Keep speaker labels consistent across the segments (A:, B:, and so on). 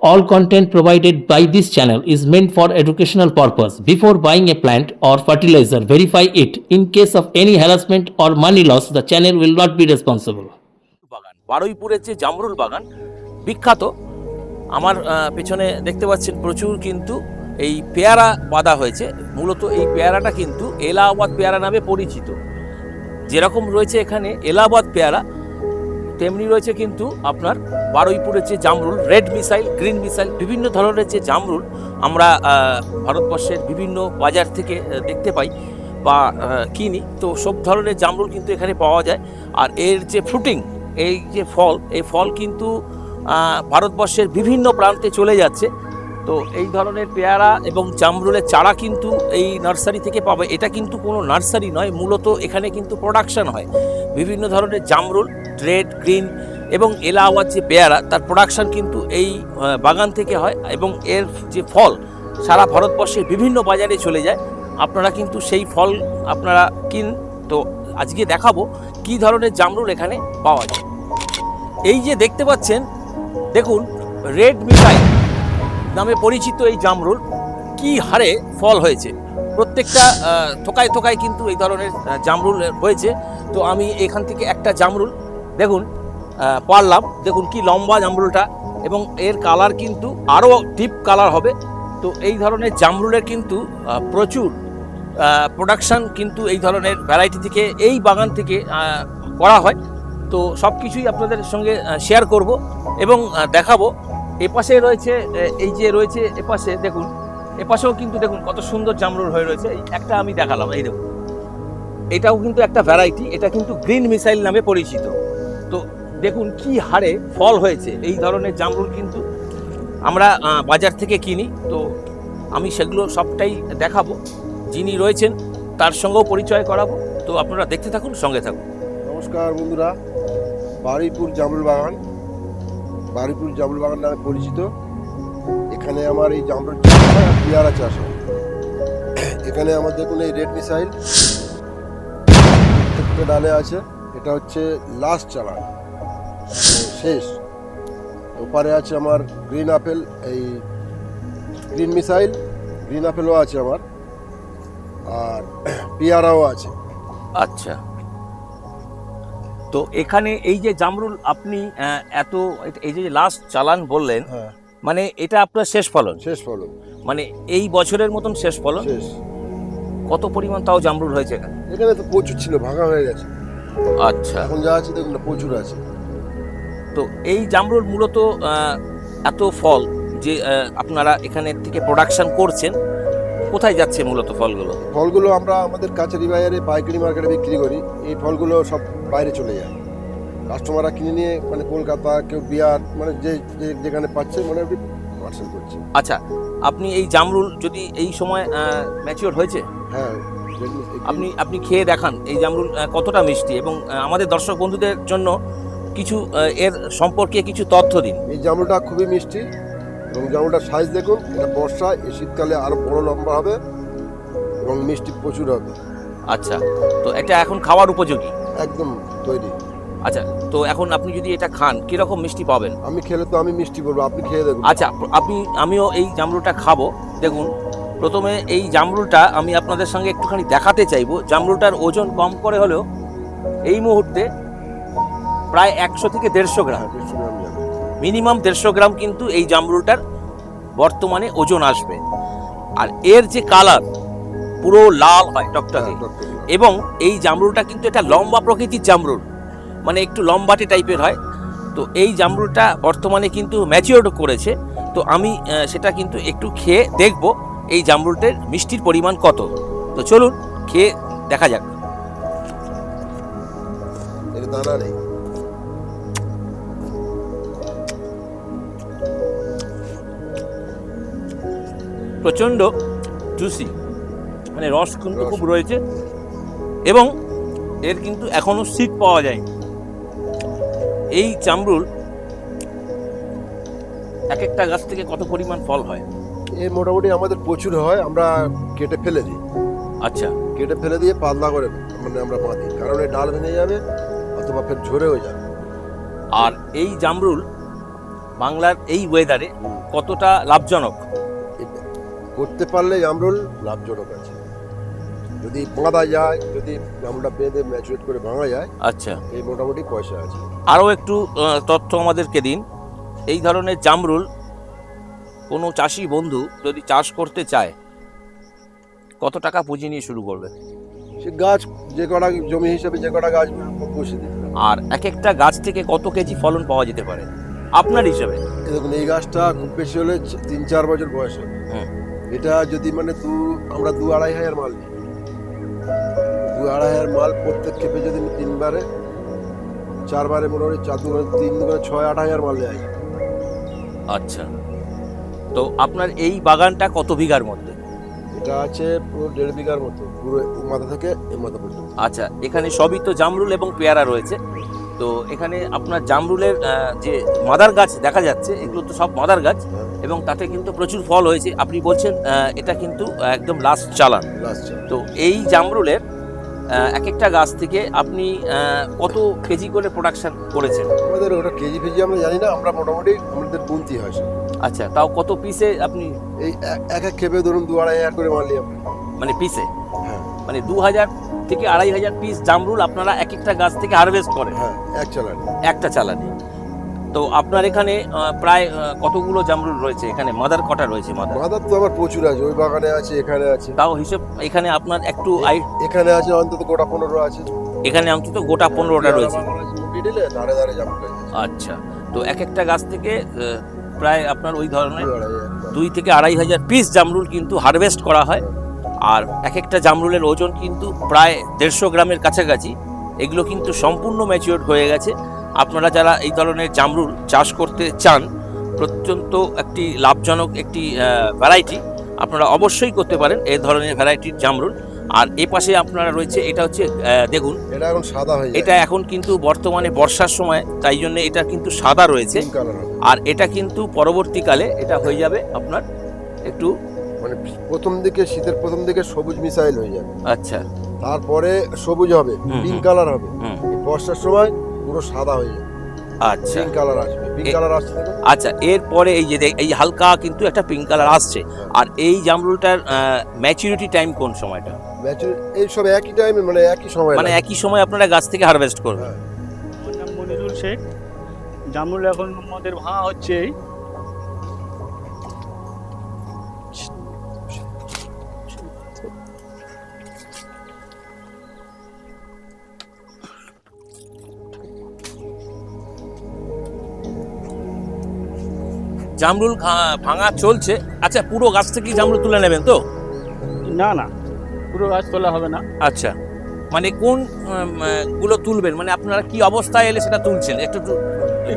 A: All content provided by this channel is meant for educational purpose. Before buying a plant or fertilizer, verify it. In case of any harassment or money loss, the channel will not be responsible.
B: বাগান বারুইপুরের যে জামরুল বাগান বিখ্যাত আমার পেছনে দেখতে পাচ্ছেন প্রচুর কিন্তু এই পেয়ারা বাঁধা হয়েছে মূলত এই পেয়ারাটা কিন্তু এলাহাবাদ পেয়ারা নামে পরিচিত যেরকম রয়েছে এখানে এলাহাবাদ পেয়ারা তেমনি রয়েছে কিন্তু আপনার বারুইপুরের যে জামরুল, রেড মিসাইল, গ্রিন মিসাইল, বিভিন্ন ধরনের যে জামরুল আমরা ভারতবর্ষের বিভিন্ন বাজার থেকে দেখতে পাই বা কিনি। তো সব ধরনের জামরুল কিন্তু এখানে পাওয়া যায়। আর এর যে ফ্রুটিং এই যে ফল, এই ফল কিন্তু ভারতবর্ষের বিভিন্ন প্রান্তে চলে যাচ্ছে। তো এই ধরনের পেয়ারা এবং জামরুলের চারা কিন্তু এই নার্সারি থেকে পাবে। এটা কিন্তু কোনো নার্সারি নয়, মূলত এখানে কিন্তু প্রোডাকশান হয়। বিভিন্ন ধরনের জামরুল রেড গ্রিন এবং এলাহাবাদ যে পেয়ারা, তার প্রোডাকশান কিন্তু এই বাগান থেকে হয় এবং এর যে ফল, সারা ভারতবর্ষের বিভিন্ন বাজারে চলে যায়। আপনারা কিন্তু সেই ফল আপনারা কিন, তো আজকে দেখাবো কি ধরনের জামরুল এখানে পাওয়া যায়। এই যে দেখতে পাচ্ছেন, দেখুন রেড মিঠাই। নামে পরিচিত এই জামরুল কি হারে ফল হয়েছে? প্রত্যেকটা থোকায় থোকায় কিন্তু এই ধরনের জামরুল হয়েছে। তো আমি এখান থেকে একটা জামরুল, দেখুন পারলাম। দেখুন কি লম্বা জামরুলটা। এবং এর কালার কিন্তু আরও ডিপ কালার হবে। তো এই ধরনের জামরুলের কিন্তু প্রচুর প্রোডাকশান কিন্তু এই ধরনের ভ্যারাইটি থেকে এই বাগান থেকে করা হয়। তো সব কিছুই আপনাদের সঙ্গে শেয়ার করব এবং দেখাবো। এপাশে রয়েছে এই যে রয়েছে এপাশে, দেখুন, এপাশেও কিন্তু দেখুন কত সুন্দর জামরুল হয়ে রয়েছে। একটা আমি দেখালাম, এই দেখুন। এটাও কিন্তু একটা ভ্যারাইটি এটা কিন্তু গ্রিন মিসাইল নামে পরিচিত। তো দেখুন কি হারে ফল হয়েছে, এই ধরনের জামরুল কিন্তু আমরা বাজার থেকে কিনি। তো আমি সেগুলো সবটাই দেখাবো, যিনি রয়েছেন তার সঙ্গেও পরিচয় করাবো। তো আপনারা দেখতে থাকুন, সঙ্গে থাকুন।
C: নমস্কার বন্ধুরা, বারুইপুর জামরুল বাগান। বারুইপুর জামরুল বাগান নামে পরিচিত। এখানে আমার এই জামরুল পেয়ারা চাষ হয় এখানে আমার দেখুন এই রেড মিসাইল। ডালে আছে। এটা হচ্ছে লাস্ট চালান। শেষ। ওপারে আছে আমার গ্রিন আপেল, এই গ্রিন মিসাইল। গ্রিন আপেলও আছে আমার। আর পেয়ারাও আছে।
B: আচ্ছা। তো এখানে এই যে জামরুল আপনি এত এই যে লাস্ট চালান বললেন
C: হ্যাঁ।
B: মানে এটা আপনার শেষ ফলন?
C: শেষ ফলন।
B: মানে এই বছরের মতন শেষ ফলন?
C: শেষ।
B: কত পরিমাণ তাও জামরুল হয়েছে এখানে?
C: এখানে তো প্রচুর ছিল ভাঙা হয়ে গেছে।
B: আচ্ছা।
C: এখন যা আছে দেখুন প্রচুর আছে।
B: তো এই জামরুল মূলত এত ফল যে আপনারা এখানে থেকে প্রোডাকশন করছেন কোথায় যাচ্ছে মূলত ফলগুলো?
C: ফলগুলো আমরা আমাদের কাছারি বাজারে পাইকারি মার্কেটে বিক্রি করি। এই ফলগুলো সব বাইরে চলে যায়। কাস্টমাররা কিনে নিয়ে মানে কলকাতা কেউ বিহার মানে যে যে- যেখানে পাচ্ছে মানে পার্সেল করছে।
B: আচ্ছা আপনি এই জামরুল যদি এই সময় ম্যাচিওর হয়েছে?
C: হ্যাঁ
B: আপনি আপনি খেয়ে দেখান এই জামরুল কতটা মিষ্টি এবং আমাদের দর্শক বন্ধুদের জন্য কিছু এর সম্পর্কে কিছু তথ্য দিন।
C: এই জামরুলটা খুবই মিষ্টি। এবং জামরুলটার সাইজ দেখুন এটা বর্ষায় এই শীতকালে আরও বড় লম্বা হবে এবং মিষ্টি প্রচুর হবে।
B: আচ্ছা তো এটা এখন খাওয়ার উপযোগী?
C: একদম তৈরি।
B: আচ্ছা তো এখন আপনি যদি এটা খান কীরকম মিষ্টি পাবেন?
C: আমি খেলে তো আমি মিষ্টি বলব আপনি খেয়ে দেখুন।
B: আচ্ছা আপনি আমিও এই জামরুলটা খাব। দেখুন প্রথমে এই জামরুলটা আমি আপনাদের সঙ্গে একটুখানি দেখাতে চাইব। জামরুলটার ওজন কম করে হলেও এই মুহূর্তে প্রায় একশো থেকে দেড়শো গ্রাম। মিনিমাম দেড়শো গ্রাম কিন্তু এই জামরুলটার বর্তমানে ওজন আসবে। আর এর যে কালার পুরো লাল হয় টকটকে।
C: হ্যাঁ, ডক্টর
B: এবং এই জামরুলটা কিন্তু এটা লম্বা প্রকৃতির জামরুল মানে একটু লম্বাটে টাইপের হয়। তো এই জামরুলটা বর্তমানে কিন্তু ম্যাচিওর করেছে। তো আমি সেটা কিন্তু একটু খেয়ে দেখব এই জামরুলটার মিষ্টির পরিমাণ কত। তো চলুন খেয়ে দেখা যাক।
C: দানা নেই।
B: প্রচণ্ড জুসি মানে রস কিন্তু খুব রয়েছে এবং এর কিন্তু এখনও সিট পাওয়া যায় এই জামরুল এক একটা গাছ থেকে কত পরিমাণ ফল হয়?
C: এ মোটামুটি আমাদের প্রচুর হয় আমরা কেটে ফেলে দিই।
B: আচ্ছা।
C: কেটে ফেলে দিয়ে পাতলা করে মানে আমরা বাঁধি কারণ এই ডাল ভেঙে যাবে অথবা ফের ঝরেও যাবে।
B: আর এই জামরুল বাংলার এই ওয়েদারে কতটা লাভজনক?
C: করতে পারলে জামরুল লাভজনক আছে। যদি বাঁধা যায় যদি জামরুলটা বেঁধে ম্যাচুরেট করে ভাঙা যায়
B: আচ্ছা।
C: এই মোটামুটি পয়সা আছে।
B: আরও একটু তথ্য আমাদেরকে দিন। এই ধরনের জামরুল কোনো চাষি বন্ধু যদি চাষ করতে চায় কত টাকা পুঁজি নিয়ে শুরু করবে?
C: সে গাছ যে কটা জমি হিসেবে যে কটা গাছ বসে দিতে
B: আর এক একটা গাছ থেকে কত কেজি ফলন পাওয়া যেতে পারে? আপনার হিসাবে।
C: এই দেখুন এই গাছটা খুব বেশি হলে তিন চার বছর বয়স হবে।
B: হুম।
C: এটা যদি মানে দু আমরা দু আড়াই হাজার মাল নিই। দু আড়াই হাজার মাল প্রত্যেক ক্ষেপে যদি তিনবারে চারবারে মোটামুটি চার দু তিন দুবারে ছয় আট হাজার মাল নেওয়া যায়
B: আচ্ছা। তো আপনার এই বাগানটা কত বিঘার মধ্যে?
C: এটা আছে পুরো দেড় বিঘার মতো পুরো মাথা থেকে এই মাথা পর্যন্ত।
B: আচ্ছা এখানে সবই তো জামরুল এবং পেয়ারা রয়েছে। তো এখানে আপনার জামরুলের আহ, যে মাদার গাছ দেখা যাচ্ছে এগুলো তো সব মাদার গাছ। এবং তাতে কিন্তু প্রচুর ফল হয়েছে। আপনি বলছেন এটা কিন্তু একদম লাস্ট চালান।
C: লাস্ট
B: তো এই জামরুলের এক একটা গাছ থেকে আপনি কত কেজি করে প্রোডাকশন করেছেন?
C: আমাদের ওটা কেজি ফেজি আমরা জানি না আমরা মোটামুটি আমাদের গুনতি হয়
B: আচ্ছা তাও কত পিসে আপনি
C: এই এক- এক ক্ষেপে ধরুন দু আড়াই হাজার করে মারলি
B: মানে পিসে
C: হ্যাঁ।
B: মানে দু হাজার থেকে আড়াই হাজার পিস জামরুল আপনারা এক একটা গাছ থেকে হারভেস্ট করেন?
C: হ্যাঁ এক চালান।
B: একটা চালানে। তো আপনার এখানে প্রায় কতগুলো জামরুল রয়েছে? এখানে মাদার কটা রয়েছে মাদার?
C: মাদার তো আমার প্রচুর আছে ওই বাগানে আছে এখানে আছে।
B: তাও হিসেব এখানে আপনার একটু
C: এখানে আছে অন্তত গোটা পনেরো আছে।
B: এখানে অন্তত গোটা পনেরোটা রয়েছে।
C: ধারে ধারে জামরুল
B: আচ্ছা তো এক একটা গাছ থেকে প্রায় আপনার ওই ধরনের। দুই থেকে আড়াই হাজার পিস জামরুল কিন্তু হারভেস্ট করা হয়। আর এক একটা জামরুলের ওজন কিন্তু প্রায় দেড়শো গ্রামের কাছাকাছি। এগুলো কিন্তু সম্পূর্ণ ম্যাচিওর হয়ে গেছে। আপনারা যারা এই ধরনের জামরুল চাষ করতে চান প্রত্যন্ত একটি লাভজনক একটি ভ্যারাইটি আপনারা অবশ্যই করতে পারেন এই ধরনের ভ্যারাইটির জামরুল। আর এ পাশে আপনারা রয়েছে এটা হচ্ছে দেখুন।
C: এটা এখন সাদা হয়ে
B: এটা এখন কিন্তু বর্তমানে বর্ষার সময় তাই জন্য এটা কিন্তু সাদা রয়েছে। আর এটা কিন্তু পরবর্তীকালে এটা হয়ে যাবে আপনার একটু
C: মানে প্রথম দিকে শীতের প্রথম দিকে সবুজ মিসাইল হয়ে যাবে।
B: আচ্ছা।
C: তারপরে সবুজ হবে পিঙ্ক কালার হবে। বর্ষার সময় পুরো সাদা হয়ে যাবে।
B: আচ্ছা।
C: পিঙ্ক কালার আসবে। পিঙ্ক কালার আসছে
B: আচ্ছা এরপরে এই যে দেখ- এই হালকা কিন্তু একটা পিঙ্ক কালার আসছে। আর এই জামরুলটার ম্যাচুরিটি টাইম কোন সময়টা?
C: ম্যাচুরিটি এই সব একই টাইমে মানে একই সময়
B: মানে একই সময় আপনারা গাছ থেকে হারভেস্ট করবেন।
C: হ্যাঁ।
D: মনিরুল শেখ। জামরুল এখন আমাদের ভাঙা হচ্ছে
B: জামরুল ভাঙা চলছে। আচ্ছা পুরো গাছ থেকে জামরুল তুলে নেবেন তো?
D: না না পুরো গাছ তোলা হবে না।
B: আচ্ছা মানে কোনগুলো তুলবেন? মানে আপনারা কি অবস্থায় এলে সেটা তুলছেন? একটু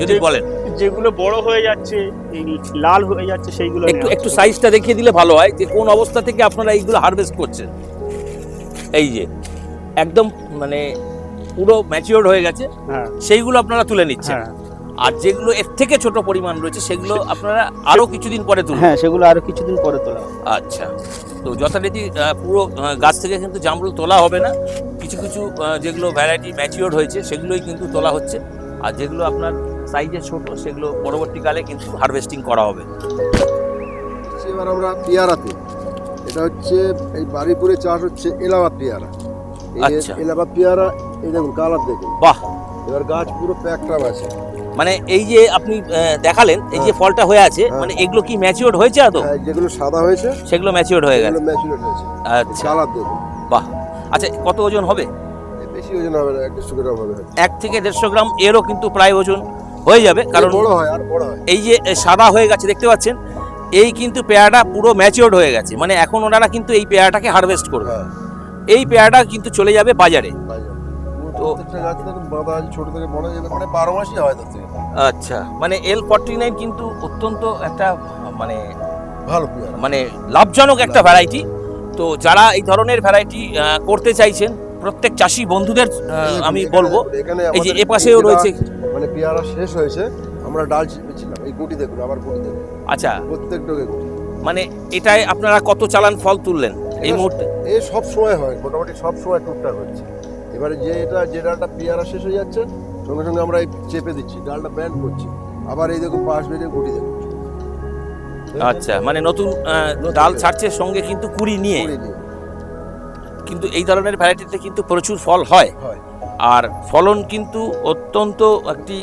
B: যদি বলেন।
D: যেগুলো বড় হয়ে যাচ্ছে লাল হয়ে যাচ্ছে সেইগুলো
B: একটু একটু সাইজটা দেখিয়ে দিলে ভালো হয় যে কোন অবস্থা থেকে আপনারা এইগুলো হারভেস্ট করছেন। এই যে একদম মানে পুরো ম্যাচিওর হয়ে গেছে।
D: হ্যাঁ।
B: সেইগুলো আপনারা তুলে নিচ্ছেন।
D: হ্যাঁ।
B: আর যেগুলো এর থেকে ছোট পরিমাণ রয়েছে সেগুলো আপনারা আরও কিছুদিন পরে তুলবেন।
D: হ্যাঁ সেগুলো আরও কিছুদিন পরে তোলা
B: আচ্ছা। তো যথারীতি পুরো গাছ থেকে কিন্তু জামরুল তোলা হবে না। কিছু কিছু যেগুলো ভ্যারাইটি ম্যাচিওর হয়েছে সেগুলোই কিন্তু তোলা হচ্ছে। আর যেগুলো আপনার সাইজে ছোট সেগুলো পরবর্তীকালে কিন্তু হারভেস্টিং করা হবে।
C: এবার আমরা পেয়ারাতে এটা হচ্ছে এই বাড়িপুরে চাষ হচ্ছে এলাহাবাদ পেয়ারা। এই
B: আচ্ছা।
C: এলাহাবাদ পেয়ারা এই দেখুন কালার দেখুন।
B: বাহ!
C: এবার গাছ পুরো প্যাকটা আছে।
B: মানে এই যে আপনি দেখালেন এই যে ফলটা হয়ে আছে
C: হ্যাঁ।
B: মানে এগুলো কি ম্যাচিওর হয়েছে আদৌ?
C: হ্যাঁ, যেগুলো সাদা হয়েছে
B: সেগুলো ম্যাচিওর হয়ে গেছে।
C: হয়েছে।
B: আচ্ছা। বাহ। আচ্ছা কত ওজন হবে?
C: বেশি ওজন হবে না এক দেড়শো গ্রাম হবে।
B: এক থেকে দেড়শো গ্রাম এরও কিন্তু প্রায় ওজন হয়ে যাবে কারণ
C: বড় হয় আর বড় হয়।
B: এই যে সাদা হয়ে গেছে দেখতে পাচ্ছেন এই কিন্তু পেয়ারাটা পুরো ম্যাচিওর্ড হয়ে গেছে। মানে এখন ওনারা কিন্তু এই পেয়ারাটাকে হারভেস্ট করবে।
C: হ্যাঁ।
B: এই পেয়ারাটা কিন্তু চলে যাবে বাজার। তো-
C: প্রত্যেকটা গাছ থেকে বাঁধা আছে ছোট থেকে বড় মানে বারো মাসই হয় তার থেকে।
B: আচ্ছা মানে এল ফর্টি নাইন কিন্তু অত্যন্ত একটা মানে
C: ভালো
B: মানে লাভজনক একটা ভ্যারাইটি তো যারা এই ধরনের ভ্যারাইটি করতে চাইছেন প্রত্যেক চাষি বন্ধুদের আমি বলব এই যে
C: আমাদের
B: এ পাশেও
C: যেটা
B: রয়েছে।
C: মানে পেয়ারা শেষ হয়েছে আমরা ডাল চেপেছিলাম এই গুটি দেখুন আবার গুটি দেখুন
B: আচ্ছা।
C: প্রত্যেকটাকে গুটি।
B: মানে এটাই আপনারা কত চালান ফল তুললেন এই মুহূর্তে?
C: এ সব সময় হয় মোটামুটি সব সময় টুকটাক হচ্ছে। এবারে যে এটা যে ডালটা পেয়ারা শেষ হয়ে যাচ্ছে সঙ্গে সঙ্গে আমরা এই চেপে দিচ্ছি ডালটা ব্যান্ড করছি। আবার এই দেখুন পাশ বেরিয়ে গুটি দেখুন
B: আচ্ছা মানে নতুন ডাল ছাড়ছে সঙ্গে কিন্তু কুড়ি নিয়ে। কিন্তু এই ধরনের ভ্যারাইটিতে কিন্তু প্রচুর ফল হয়। আর ফলন কিন্তু অত্যন্ত একটি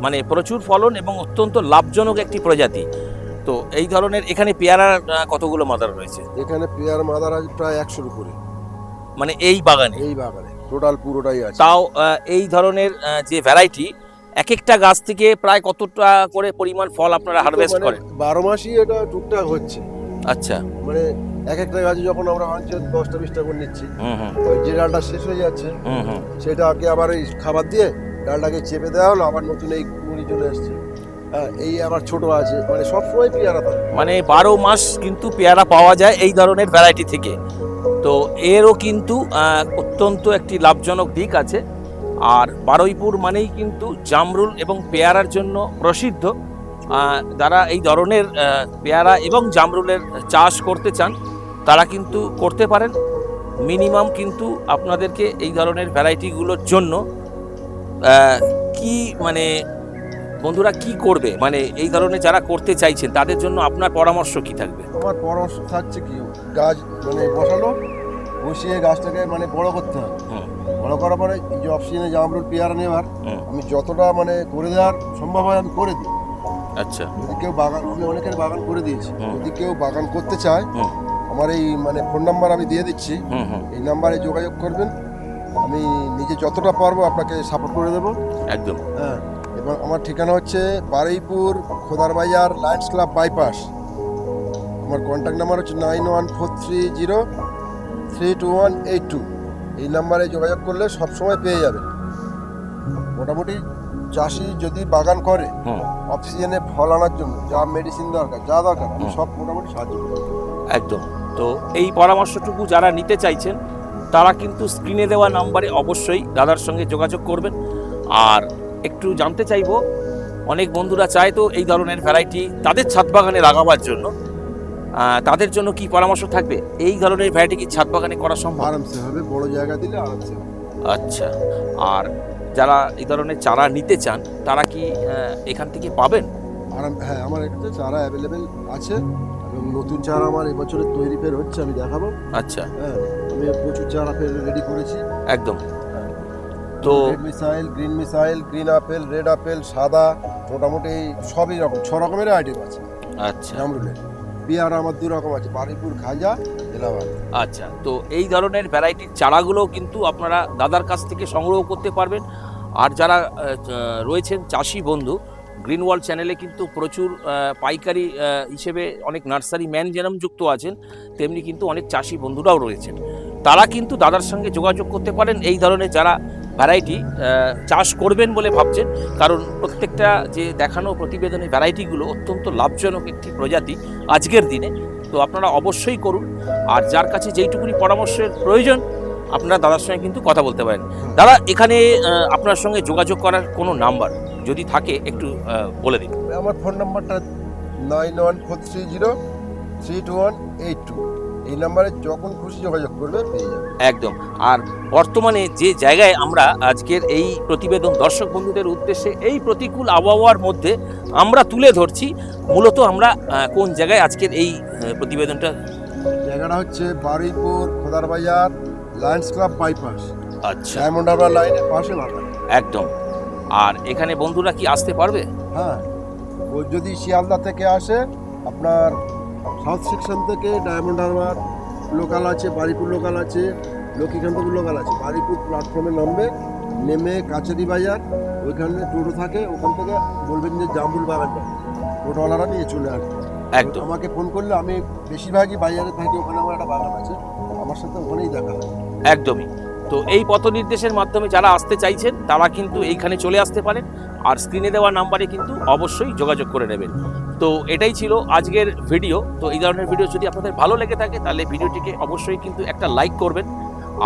B: মানে প্রচুর ফলন এবং অত্যন্ত লাভজনক একটি প্রজাতি। তো এই ধরনের এখানে পেয়ারার আহ, কতগুলো মাদার রয়েছে?
C: এখানে পেয়ার মাদার প্রায় একশোর উপরে।
B: মানে এই বাগানে?
C: এই বাগানে। টোটাল পুরোটাই আছে।
B: তাও এই ধরনের যে ভ্যারাইটি এক একটা গাছ থেকে প্রায় কতটা করে পরিমাণ ফল আপনারা হারভেস্ট
C: মানে
B: করেন?
C: বারো মাসই এটা টুকটাক হচ্ছে।
B: আচ্ছা।
C: মানে এক একটা গাছে যখন আমরা ভাঙছি দশটা বিশটা করে নিচ্ছি যে ডালটা শেষ হয়ে যাচ্ছে
B: হুম হুম।
C: সেটাকে আবার এই খাবার দিয়ে ডালটাকে চেপে দেওয়া হলো আবার নতুন এই কুড়ি চলে এসছে। হ্যাঁ এই আবার ছোট আছে মানে সবসময় পেয়ারা থাকে।
B: মানে বারো মাস কিন্তু পেয়ারা পাওয়া যায় এই ধরনের ভ্যারাইটি থেকে। তো এরও কিন্তু অত্যন্ত একটি লাভজনক দিক আছে। আর বারুইপুর মানেই কিন্তু জামরুল এবং পেয়ারার জন্য প্রসিদ্ধ। যারা এই ধরনের পেয়ারা এবং জামরুলের চাষ করতে চান, তারা কিন্তু করতে পারেন। মিনিমাম কিন্তু আপনাদেরকে এই ধরনের ভ্যারাইটিগুলোর জন্য কি মানে বন্ধুরা কি করবে? মানে এই ধরনের যারা করতে চাইছেন, তাদের জন্য আপনার পরামর্শ কি থাকবে?
C: আমার পরামর্শ থাকছে কি, গাছ মানে বসালো বসিয়ে গাছটাকে মানে বড় করতে হবে।
B: হুম।
C: বড় করার পরে এই যে অপশনে জামরুল পেয়ারা নেওয়ার আমি যতটা মানে করে দেওয়ার সম্ভব হয় আমি করে দিই।
B: আচ্ছা।
C: যদি কেউ বাগান আমি অনেকের বাগান করে দিয়েছি। যদি কেউ বাগান করতে চায় আমার এই মানে ফোন নাম্বার আমি দিয়ে দিচ্ছি। এই নাম্বারে যোগাযোগ করবেন। আমি নিজে যতটা পারব আপনাকে সাপোর্ট করে দেবো।
B: একদম।
C: হ্যাঁ। এবং আমার ঠিকানা হচ্ছে Baruipur Khodarbazar lions club bypass আমার কন্ট্যাক্ট নাম্বার হচ্ছে nine one four three zero three two one eight two. এই নাম্বারে যোগাযোগ করলে সবসময় পেয়ে যাবেন মোটামুটি চাষি যদি বাগান করে অক্সিজেনে ফল আনার জন্য যা মেডিসিন দরকার যা দরকার আমি সব মোটামুটি সাহায্য করি
B: একদম। তো এই পরামর্শটুকু যারা নিতে চাইছেন তারা কিন্তু স্ক্রিনে দেওয়া নাম্বারে অবশ্যই দাদার সঙ্গে যোগাযোগ করবেন। আর একটু জানতে চাইব অনেক বন্ধুরা চায় তো এই ধরনের ভ্যারাইটি তাদের ছাদ বাগানে লাগাবার জন্য। তাদের জন্য কি পরামর্শ থাকবে? এই ধরনের ভ্যারাইটি কি ছাদ বাগানে করা সম্ভব?
C: আরামসে হবে বড় জায়গা দিলে আরামসে
B: আচ্ছা। আর যারা এই ধরনের চারা নিতে চান তারা কি এখান থেকে পাবেন?
C: আরাম হ্যাঁ আমার এখানে চারা অ্যাভেলেবেল আছে এবং নতুন চারা আমার এবছরে তৈরি ফের হচ্ছে আমি দেখাবো।
B: আচ্ছা।
C: হ্যাঁ আমি প্রচুর চারা ফের রেডি করেছি।
B: একদম। তো
C: red missile green missile green apple red apple সাদা মোটামুটি সবই রকম ছ রকমের আইটেম আছে।
B: আচ্ছা।
C: জামরুলের। পেয়ারা আমার দু রকম আছে, বারিপুর, খাজা, এলাহাবাদ।
B: আচ্ছা তো এই ধরনের ভ্যারাইটির চারাগুলো কিন্তু আপনারা দাদার কাছ থেকে সংগ্রহ করতে পারবেন। আর যারা রয়েছেন চাষি বন্ধু গ্রিন ওয়ার্ল্ড চ্যানেলে কিন্তু প্রচুর পাইকারি হিসেবে অনেক নার্সারি ম্যান যেরম যুক্ত আছেন, তেমনি কিন্তু অনেক চাষি বন্ধুরাও রয়েছেন। তারা কিন্তু দাদার সঙ্গে যোগাযোগ করতে পারেন। এই ধরনের যারা ভ্যারাইটি চাষ করবেন বলে ভাবছেন। কারণ প্রত্যেকটা যে দেখানো প্রতিবেদনের ভ্যারাইটিগুলো অত্যন্ত লাভজনক একটি প্রজাতি আজকের দিনে। তো আপনারা অবশ্যই করুন। আর যার কাছে যেইটুকুনি পরামর্শের প্রয়োজন, আপনারা দাদার সঙ্গে কিন্তু কথা বলতে পারেন। দাদা, এখানে আপনার সঙ্গে যোগাযোগ করার কোনো নাম্বার যদি থাকে, একটু বলে দিন।
C: আমার ফোন নাম্বারটা nine one four three zero three two one eight two এই নাম্বারে যখন খুশি যোগাযোগ করবে পেয়ে যাবে।
B: একদম। আর বর্তমানে যে জায়গায় আমরা আজকের এই প্রতিবেদন দর্শক বন্ধুদের উদ্দেশ্যে এই প্রতিকূল আবহাওয়ার মধ্যে আমরা তুলে ধরছি মূলত আমরা কোন জায়গায় আজকের এই প্রতিবেদনটা?
C: জায়গাটা হচ্ছে Baruipur Khodarbazar lions club bypass.
B: আচ্ছা।
C: ডায়মন্ড হারবার লাইনের পাশে
B: একদম। আর এখানে বন্ধুরা কি আসতে পারবে?
C: হ্যাঁ। ও যদি শিয়ালদা থেকে আসে আপনার সাউথ সেকশন থেকে ডায়মন্ড হারবার লোকাল আছে বারিপুর লোকাল আছে লক্ষ্মীকান্তপুর লোকাল আছে। বারিপুর প্ল্যাটফর্মে নামবে নেমে কাছারি বাজার ওইখানে টোটো থাকে ওখান থেকে বলবেন যে জামরুল বাগান যাবে টোটোওয়ালারা নিয়ে চলে আসবে।
B: একদম।
C: আমাকে ফোন করলে আমি বেশিরভাগই বাজারে থাকি ওখানে আমার একটা বাগান আছে আমার সাথে ওখানেই দেখা হয়।
B: একদমই। তো এই পথ নির্দেশের মাধ্যমে যারা আসতে চাইছেন তারা কিন্তু এইখানে চলে আসতে পারেন। আর স্ক্রিনে দেওয়া নাম্বারে কিন্তু অবশ্যই যোগাযোগ করে নেবেন। তো এটাই ছিল আজকের ভিডিও। তো এই ধরনের ভিডিও যদি আপনাদের ভালো লেগে থাকে, তাহলে ভিডিওটিকে অবশ্যই কিন্তু একটা লাইক করবেন।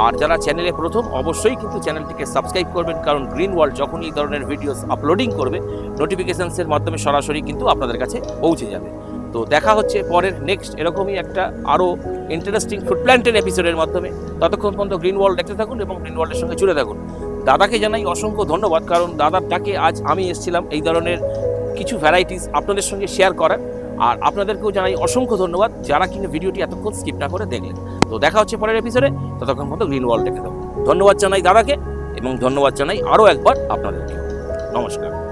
B: আর যারা চ্যানেলে প্রথম, অবশ্যই কিন্তু চ্যানেলটিকে সাবস্ক্রাইব করবেন, কারণ গ্রিন ওয়ার্ল্ড যখন এই ধরনের ভিডিওস আপলোডিং করবে নোটিফিকেশানসের মাধ্যমে সরাসরি কিন্তু আপনাদের কাছে পৌঁছে যাবে। তো দেখা হচ্ছে পরের নেক্সট এরকমই একটা আরও ইন্টারেস্টিং ফুড প্ল্যান্টের এপিসোডের মাধ্যমে। ততক্ষণ পর্যন্ত গ্রিন ওয়ার্ল্ড দেখতে থাকুন এবং গ্রিন ওয়ার্ল্ডের সঙ্গে জুড়ে থাকুন। দাদাকে জানাই অসংখ্য ধন্যবাদ, কারণ দাদার ডাকে আজ আমি এসেছিলাম এই ধরনের কিছু ভ্যারাইটিস আপনাদের সঙ্গে শেয়ার করার। আর আপনাদেরকেও জানাই অসংখ্য ধন্যবাদ যারা কিনা ভিডিওটি এতক্ষণ স্কিপ না করে দেখলেন। তো দেখা হচ্ছে পরের এপিসোডে ততক্ষণ মতো গ্রিন ওয়াল দেখে দেবো ধন্যবাদ জানাই দাদাকে এবং ধন্যবাদ জানাই আরও একবার আপনাদেরকে নমস্কার।